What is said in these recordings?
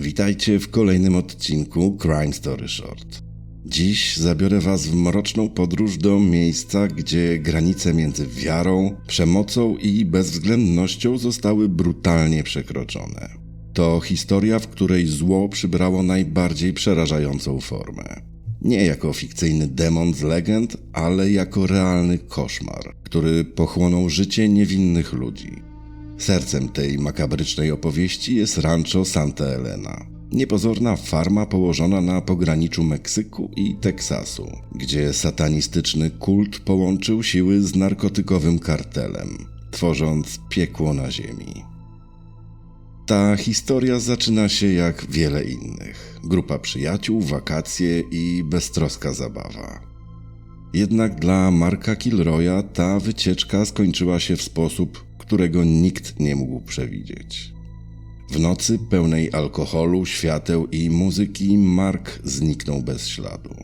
Witajcie w kolejnym odcinku Crime Story Short. Dziś zabiorę Was w mroczną podróż do miejsca, gdzie granice między wiarą, przemocą i bezwzględnością zostały brutalnie przekroczone. To historia, w której zło przybrało najbardziej przerażającą formę. Nie jako fikcyjny demon z legend, ale jako realny koszmar, który pochłonął życie niewinnych ludzi. Sercem tej makabrycznej opowieści jest rancho Santa Elena. Niepozorna farma położona na pograniczu Meksyku i Teksasu, gdzie satanistyczny kult połączył siły z narkotykowym kartelem, tworząc piekło na ziemi. Ta historia zaczyna się jak wiele innych. Grupa przyjaciół, wakacje i beztroska zabawa. Jednak dla Marka Kilroya ta wycieczka skończyła się w sposób, którego nikt nie mógł przewidzieć. W nocy pełnej alkoholu, świateł i muzyki Mark zniknął bez śladu.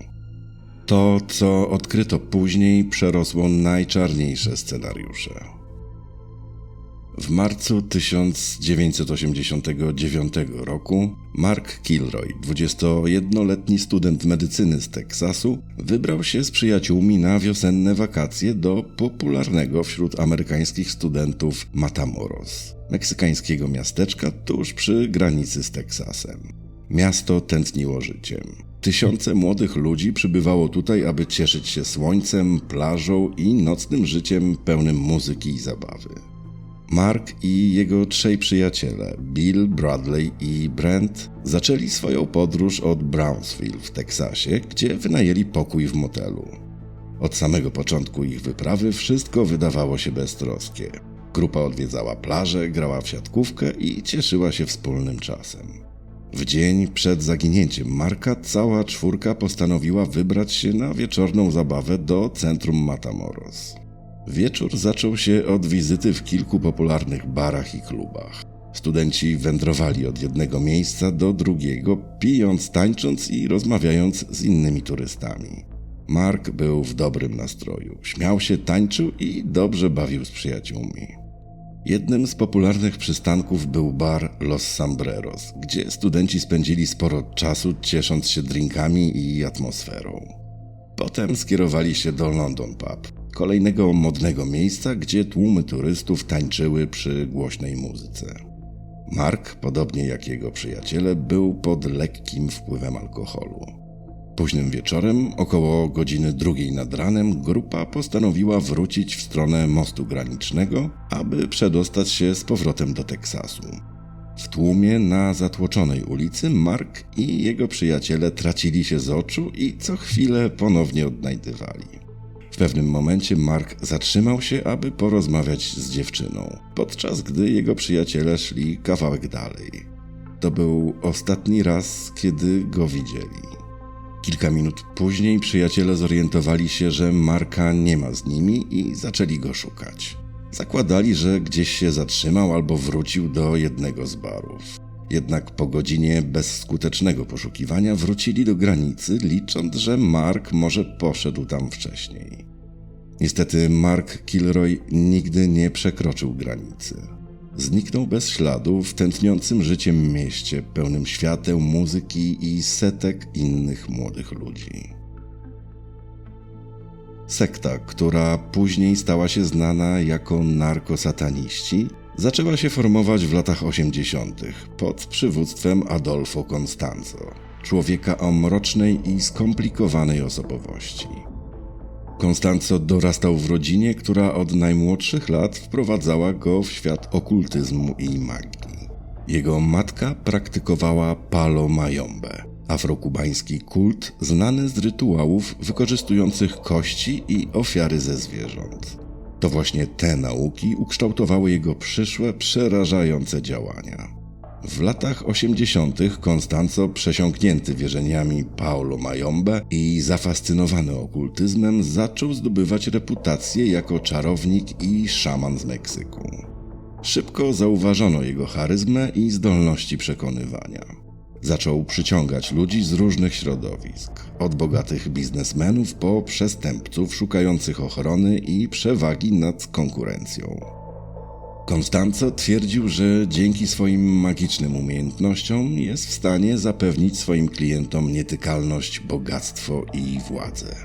To, co odkryto później, przerosło najczarniejsze scenariusze. W marcu 1989 roku Mark Kilroy, 21-letni student medycyny z Teksasu, wybrał się z przyjaciółmi na wiosenne wakacje do popularnego wśród amerykańskich studentów Matamoros, meksykańskiego miasteczka tuż przy granicy z Teksasem. Miasto tętniło życiem. Tysiące młodych ludzi przybywało tutaj, aby cieszyć się słońcem, plażą i nocnym życiem pełnym muzyki i zabawy. Mark i jego trzej przyjaciele, Bill, Bradley i Brent, zaczęli swoją podróż od Brownsville w Teksasie, gdzie wynajęli pokój w motelu. Od samego początku ich wyprawy wszystko wydawało się beztroskie. Grupa odwiedzała plażę, grała w siatkówkę i cieszyła się wspólnym czasem. W dzień przed zaginięciem Marka cała czwórka postanowiła wybrać się na wieczorną zabawę do centrum Matamoros. Wieczór zaczął się od wizyty w kilku popularnych barach i klubach. Studenci wędrowali od jednego miejsca do drugiego, pijąc, tańcząc i rozmawiając z innymi turystami. Mark był w dobrym nastroju, śmiał się, tańczył i dobrze bawił z przyjaciółmi. Jednym z popularnych przystanków był bar Los Sombreros, gdzie studenci spędzili sporo czasu ciesząc się drinkami i atmosferą. Potem skierowali się do London Pub, kolejnego modnego miejsca, gdzie tłumy turystów tańczyły przy głośnej muzyce. Mark, podobnie jak jego przyjaciele, był pod lekkim wpływem alkoholu. Późnym wieczorem, około godziny drugiej nad ranem, grupa postanowiła wrócić w stronę mostu granicznego, aby przedostać się z powrotem do Teksasu. W tłumie na zatłoczonej ulicy Mark i jego przyjaciele tracili się z oczu i co chwilę ponownie odnajdywali. W pewnym momencie Mark zatrzymał się, aby porozmawiać z dziewczyną, podczas gdy jego przyjaciele szli kawałek dalej. To był ostatni raz, kiedy go widzieli. Kilka minut później przyjaciele zorientowali się, że Marka nie ma z nimi i zaczęli go szukać. Zakładali, że gdzieś się zatrzymał albo wrócił do jednego z barów. Jednak po godzinie bezskutecznego poszukiwania wrócili do granicy, licząc, że Mark może poszedł tam wcześniej. Niestety Mark Kilroy nigdy nie przekroczył granicy. Zniknął bez śladu w tętniącym życiem mieście, pełnym świateł, muzyki i setek innych młodych ludzi. Sekta, która później stała się znana jako narkosataniści, zaczęła się formować w latach 80. pod przywództwem Adolfo Constanzo, człowieka o mrocznej i skomplikowanej osobowości. Konstanco dorastał w rodzinie, która od najmłodszych lat wprowadzała go w świat okultyzmu i magii. Jego matka praktykowała palo majombę, afrokubański kult znany z rytuałów wykorzystujących kości i ofiary ze zwierząt. To właśnie te nauki ukształtowały jego przyszłe, przerażające działania. W latach 80. Konstanco, przesiąknięty wierzeniami Paulo Mayombe i zafascynowany okultyzmem, zaczął zdobywać reputację jako czarownik i szaman z Meksyku. Szybko zauważono jego charyzmę i zdolności przekonywania. Zaczął przyciągać ludzi z różnych środowisk, od bogatych biznesmenów po przestępców szukających ochrony i przewagi nad konkurencją. Konstanco twierdził, że dzięki swoim magicznym umiejętnościom jest w stanie zapewnić swoim klientom nietykalność, bogactwo i władzę.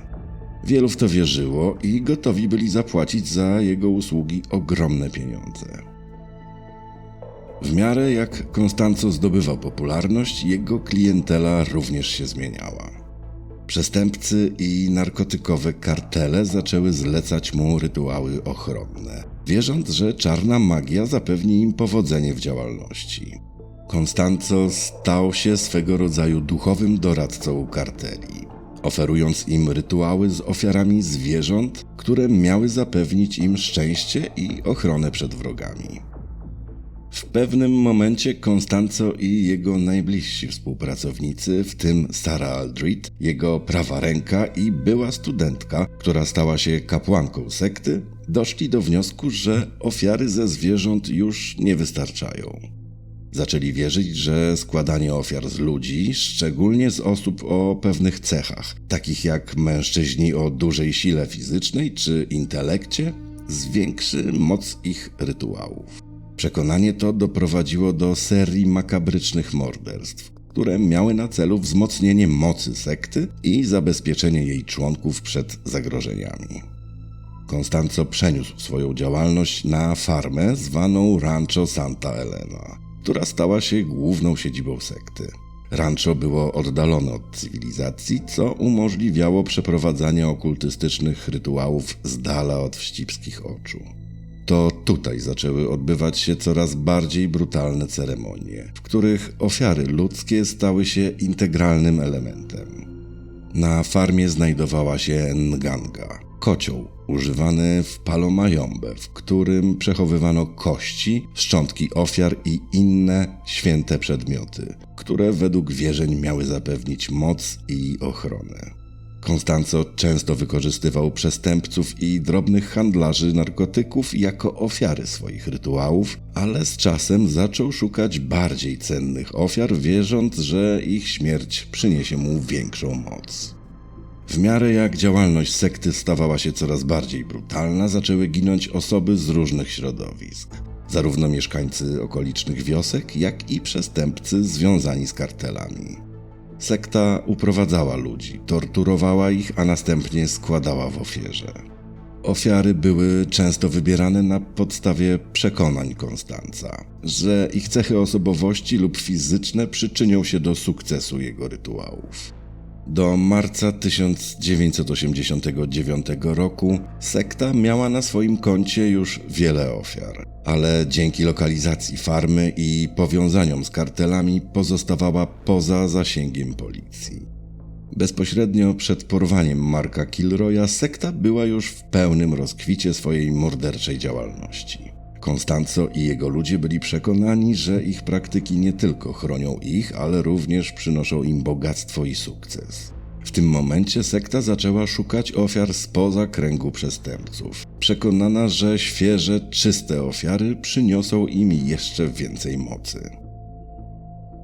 Wielu w to wierzyło i gotowi byli zapłacić za jego usługi ogromne pieniądze. W miarę jak Konstanco zdobywał popularność, jego klientela również się zmieniała. Przestępcy i narkotykowe kartele zaczęły zlecać mu rytuały ochronne, wierząc, że czarna magia zapewni im powodzenie w działalności. Konstanco stał się swego rodzaju duchowym doradcą karteli, oferując im rytuały z ofiarami zwierząt, które miały zapewnić im szczęście i ochronę przed wrogami. W pewnym momencie Konstanco i jego najbliżsi współpracownicy, w tym Sarah Aldred, jego prawa ręka i była studentka, która stała się kapłanką sekty, doszli do wniosku, że ofiary ze zwierząt już nie wystarczają. Zaczęli wierzyć, że składanie ofiar z ludzi, szczególnie z osób o pewnych cechach, takich jak mężczyźni o dużej sile fizycznej czy intelekcie, zwiększy moc ich rytuałów. Przekonanie to doprowadziło do serii makabrycznych morderstw, które miały na celu wzmocnienie mocy sekty i zabezpieczenie jej członków przed zagrożeniami. Konstanco przeniósł swoją działalność na farmę zwaną Rancho Santa Elena, która stała się główną siedzibą sekty. Rancho było oddalone od cywilizacji, co umożliwiało przeprowadzanie okultystycznych rytuałów z dala od wścibskich oczu. To tutaj zaczęły odbywać się coraz bardziej brutalne ceremonie, w których ofiary ludzkie stały się integralnym elementem. Na farmie znajdowała się nganga, kocioł używany w palomayombe, w którym przechowywano kości, szczątki ofiar i inne święte przedmioty, które według wierzeń miały zapewnić moc i ochronę. Konstanco często wykorzystywał przestępców i drobnych handlarzy narkotyków jako ofiary swoich rytuałów, ale z czasem zaczął szukać bardziej cennych ofiar, wierząc, że ich śmierć przyniesie mu większą moc. W miarę jak działalność sekty stawała się coraz bardziej brutalna, zaczęły ginąć osoby z różnych środowisk. Zarówno mieszkańcy okolicznych wiosek, jak i przestępcy związani z kartelami. Sekta uprowadzała ludzi, torturowała ich, a następnie składała w ofierze. Ofiary były często wybierane na podstawie przekonań Konstanca, że ich cechy osobowości lub fizyczne przyczynią się do sukcesu jego rytuałów. Do marca 1989 roku sekta miała na swoim koncie już wiele ofiar, ale dzięki lokalizacji farmy i powiązaniom z kartelami pozostawała poza zasięgiem policji. Bezpośrednio przed porwaniem Marka Kilroya sekta była już w pełnym rozkwicie swojej morderczej działalności. Konstanco i jego ludzie byli przekonani, że ich praktyki nie tylko chronią ich, ale również przynoszą im bogactwo i sukces. W tym momencie sekta zaczęła szukać ofiar spoza kręgu przestępców, przekonana, że świeże, czyste ofiary przyniosą im jeszcze więcej mocy.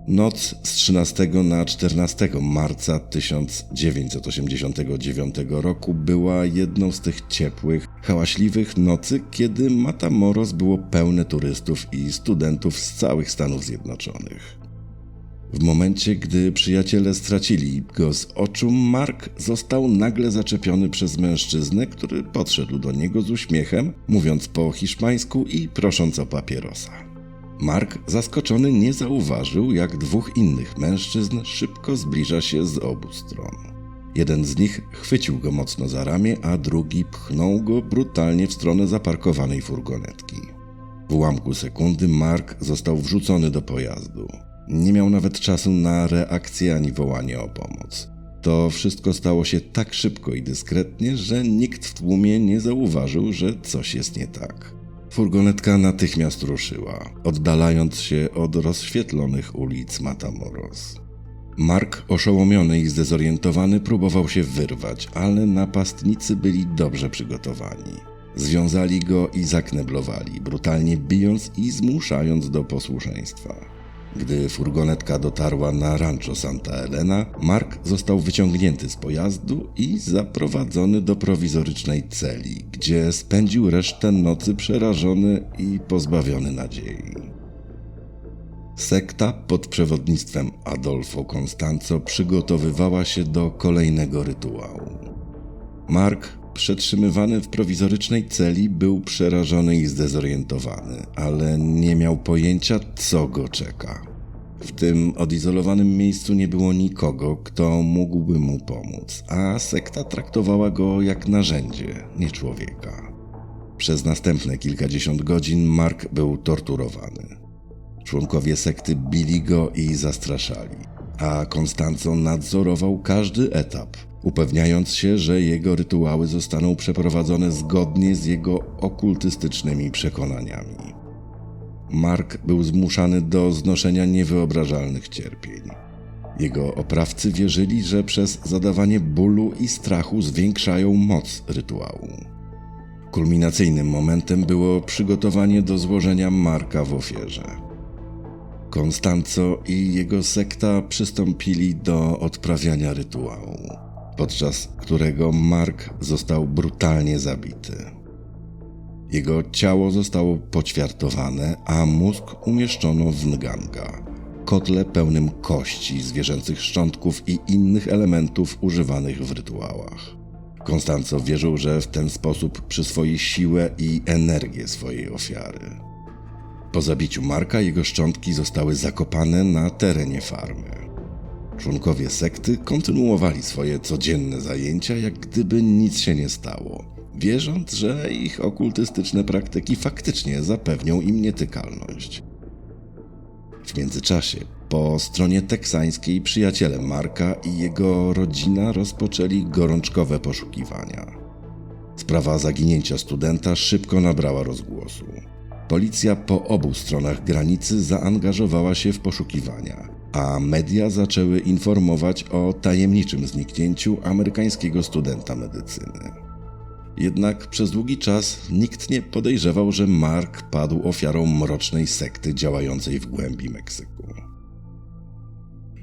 Noc z 13 na 14 marca 1989 roku była jedną z tych ciepłych, hałaśliwych nocy, kiedy Matamoros było pełne turystów i studentów z całych Stanów Zjednoczonych. W momencie, gdy przyjaciele stracili go z oczu, Mark został nagle zaczepiony przez mężczyznę, który podszedł do niego z uśmiechem, mówiąc po hiszpańsku i prosząc o papierosa. Mark, zaskoczony, nie zauważył, jak dwóch innych mężczyzn szybko zbliża się z obu stron. Jeden z nich chwycił go mocno za ramię, a drugi pchnął go brutalnie w stronę zaparkowanej furgonetki. W ułamku sekundy Mark został wrzucony do pojazdu. Nie miał nawet czasu na reakcję ani wołanie o pomoc. To wszystko stało się tak szybko i dyskretnie, że nikt w tłumie nie zauważył, że coś jest nie tak. Furgonetka natychmiast ruszyła, oddalając się od rozświetlonych ulic Matamoros. Mark, oszołomiony i zdezorientowany, próbował się wyrwać, ale napastnicy byli dobrze przygotowani. Związali go i zakneblowali, brutalnie bijąc i zmuszając do posłuszeństwa. Gdy furgonetka dotarła na rancho Santa Elena, Mark został wyciągnięty z pojazdu i zaprowadzony do prowizorycznej celi, gdzie spędził resztę nocy przerażony i pozbawiony nadziei. Sekta pod przewodnictwem Adolfo Constanzo przygotowywała się do kolejnego rytuału. Mark, przetrzymywany w prowizorycznej celi, był przerażony i zdezorientowany, ale nie miał pojęcia, co go czeka. W tym odizolowanym miejscu nie było nikogo, kto mógłby mu pomóc, a sekta traktowała go jak narzędzie, nie człowieka. Przez następne kilkadziesiąt godzin Mark był torturowany. Członkowie sekty bili go i zastraszali, a Konstanco nadzorował każdy etap, upewniając się, że jego rytuały zostaną przeprowadzone zgodnie z jego okultystycznymi przekonaniami. Mark był zmuszany do znoszenia niewyobrażalnych cierpień. Jego oprawcy wierzyli, że przez zadawanie bólu i strachu zwiększają moc rytuału. Kulminacyjnym momentem było przygotowanie do złożenia Marka w ofierze. Konstanco i jego sekta przystąpili do odprawiania rytuału, podczas którego Mark został brutalnie zabity. Jego ciało zostało poćwiartowane, a mózg umieszczono w nganga, kotle pełnym kości, zwierzęcych szczątków i innych elementów używanych w rytuałach. Konstanco wierzył, że w ten sposób przyswoi siłę i energię swojej ofiary. Po zabiciu Marka jego szczątki zostały zakopane na terenie farmy. Członkowie sekty kontynuowali swoje codzienne zajęcia, jak gdyby nic się nie stało, wierząc, że ich okultystyczne praktyki faktycznie zapewnią im nietykalność. W międzyczasie, po stronie teksańskiej, przyjaciele Marka i jego rodzina rozpoczęli gorączkowe poszukiwania. Sprawa zaginięcia studenta szybko nabrała rozgłosu. Policja po obu stronach granicy zaangażowała się w poszukiwania, a media zaczęły informować o tajemniczym zniknięciu amerykańskiego studenta medycyny. Jednak przez długi czas nikt nie podejrzewał, że Mark padł ofiarą mrocznej sekty działającej w głębi Meksyku.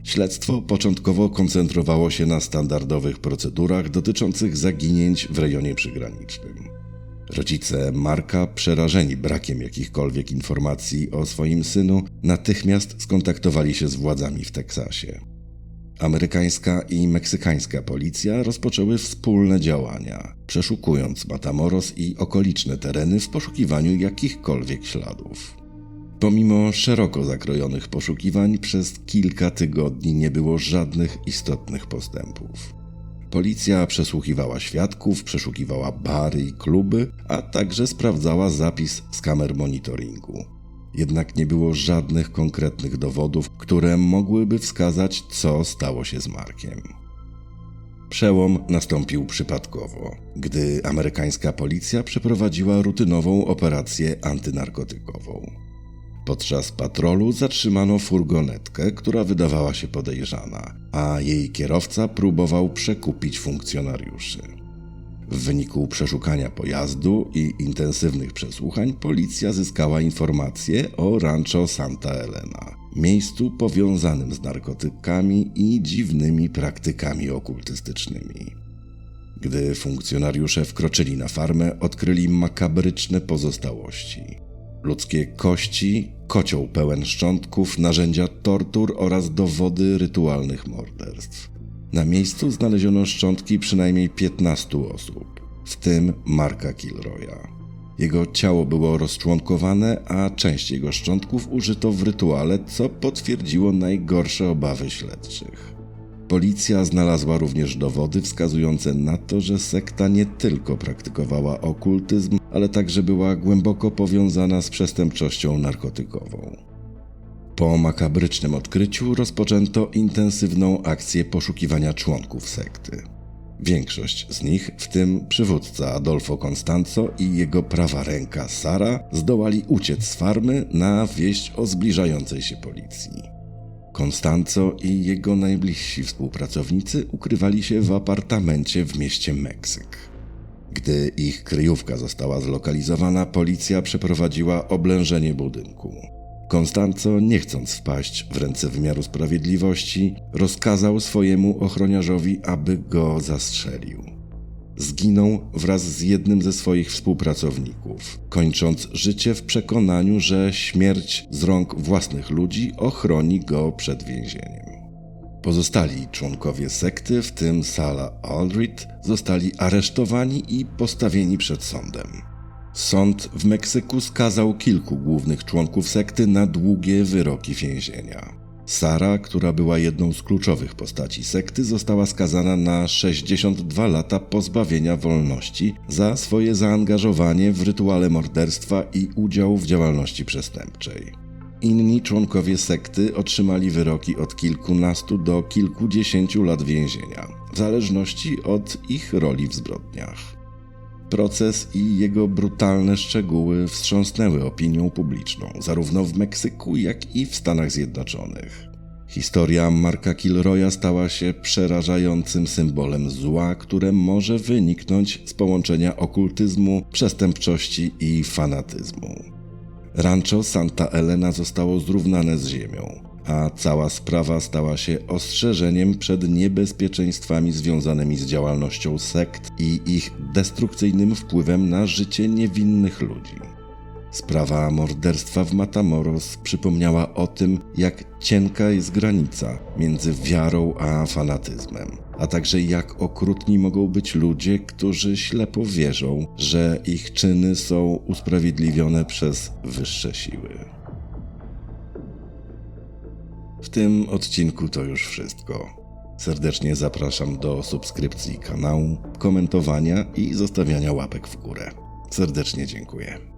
Śledztwo początkowo koncentrowało się na standardowych procedurach dotyczących zaginięć w rejonie przygranicznym. Rodzice Marka, przerażeni brakiem jakichkolwiek informacji o swoim synu, natychmiast skontaktowali się z władzami w Teksasie. Amerykańska i meksykańska policja rozpoczęły wspólne działania, przeszukując Matamoros i okoliczne tereny w poszukiwaniu jakichkolwiek śladów. Pomimo szeroko zakrojonych poszukiwań, przez kilka tygodni nie było żadnych istotnych postępów. Policja przesłuchiwała świadków, przeszukiwała bary i kluby, a także sprawdzała zapis z kamer monitoringu. Jednak nie było żadnych konkretnych dowodów, które mogłyby wskazać, co stało się z Markiem. Przełom nastąpił przypadkowo, gdy amerykańska policja przeprowadziła rutynową operację antynarkotykową. Podczas patrolu zatrzymano furgonetkę, która wydawała się podejrzana, a jej kierowca próbował przekupić funkcjonariuszy. W wyniku przeszukania pojazdu i intensywnych przesłuchań policja zyskała informacje o rancho Santa Elena, miejscu powiązanym z narkotykami i dziwnymi praktykami okultystycznymi. Gdy funkcjonariusze wkroczyli na farmę, odkryli makabryczne pozostałości ludzkie kości, kocioł pełen szczątków, narzędzia tortur oraz dowody rytualnych morderstw. Na miejscu znaleziono szczątki przynajmniej 15 osób, w tym Marka Kilroya. Jego ciało było rozczłonkowane, a część jego szczątków użyto w rytuale, co potwierdziło najgorsze obawy śledczych. Policja znalazła również dowody wskazujące na to, że sekta nie tylko praktykowała okultyzm, ale także była głęboko powiązana z przestępczością narkotykową. Po makabrycznym odkryciu rozpoczęto intensywną akcję poszukiwania członków sekty. Większość z nich, w tym przywódca Adolfo Constanzo i jego prawa ręka Sara, zdołali uciec z farmy na wieść o zbliżającej się policji. Konstanco i jego najbliżsi współpracownicy ukrywali się w apartamencie w mieście Meksyk. Gdy ich kryjówka została zlokalizowana, policja przeprowadziła oblężenie budynku. Konstanco, nie chcąc wpaść w ręce wymiaru sprawiedliwości, rozkazał swojemu ochroniarzowi, aby go zastrzelił. Zginął wraz z jednym ze swoich współpracowników, kończąc życie w przekonaniu, że śmierć z rąk własnych ludzi ochroni go przed więzieniem. Pozostali członkowie sekty, w tym Sala Aldrich, zostali aresztowani i postawieni przed sądem. Sąd w Meksyku skazał kilku głównych członków sekty na długie wyroki więzienia. Sara, która była jedną z kluczowych postaci sekty, została skazana na 62 lata pozbawienia wolności za swoje zaangażowanie w rytuale morderstwa i udział w działalności przestępczej. Inni członkowie sekty otrzymali wyroki od kilkunastu do kilkudziesięciu lat więzienia, w zależności od ich roli w zbrodniach. Proces i jego brutalne szczegóły wstrząsnęły opinią publiczną, zarówno w Meksyku, jak i w Stanach Zjednoczonych. Historia Marka Kilroya stała się przerażającym symbolem zła, które może wyniknąć z połączenia okultyzmu, przestępczości i fanatyzmu. Rancho Santa Elena zostało zrównane z ziemią, a cała sprawa stała się ostrzeżeniem przed niebezpieczeństwami związanymi z działalnością sekt i ich destrukcyjnym wpływem na życie niewinnych ludzi. Sprawa morderstwa w Matamoros przypomniała o tym, jak cienka jest granica między wiarą a fanatyzmem, a także jak okrutni mogą być ludzie, którzy ślepo wierzą, że ich czyny są usprawiedliwione przez wyższe siły. W tym odcinku to już wszystko. Serdecznie zapraszam do subskrypcji kanału, komentowania i zostawiania łapek w górę. Serdecznie dziękuję.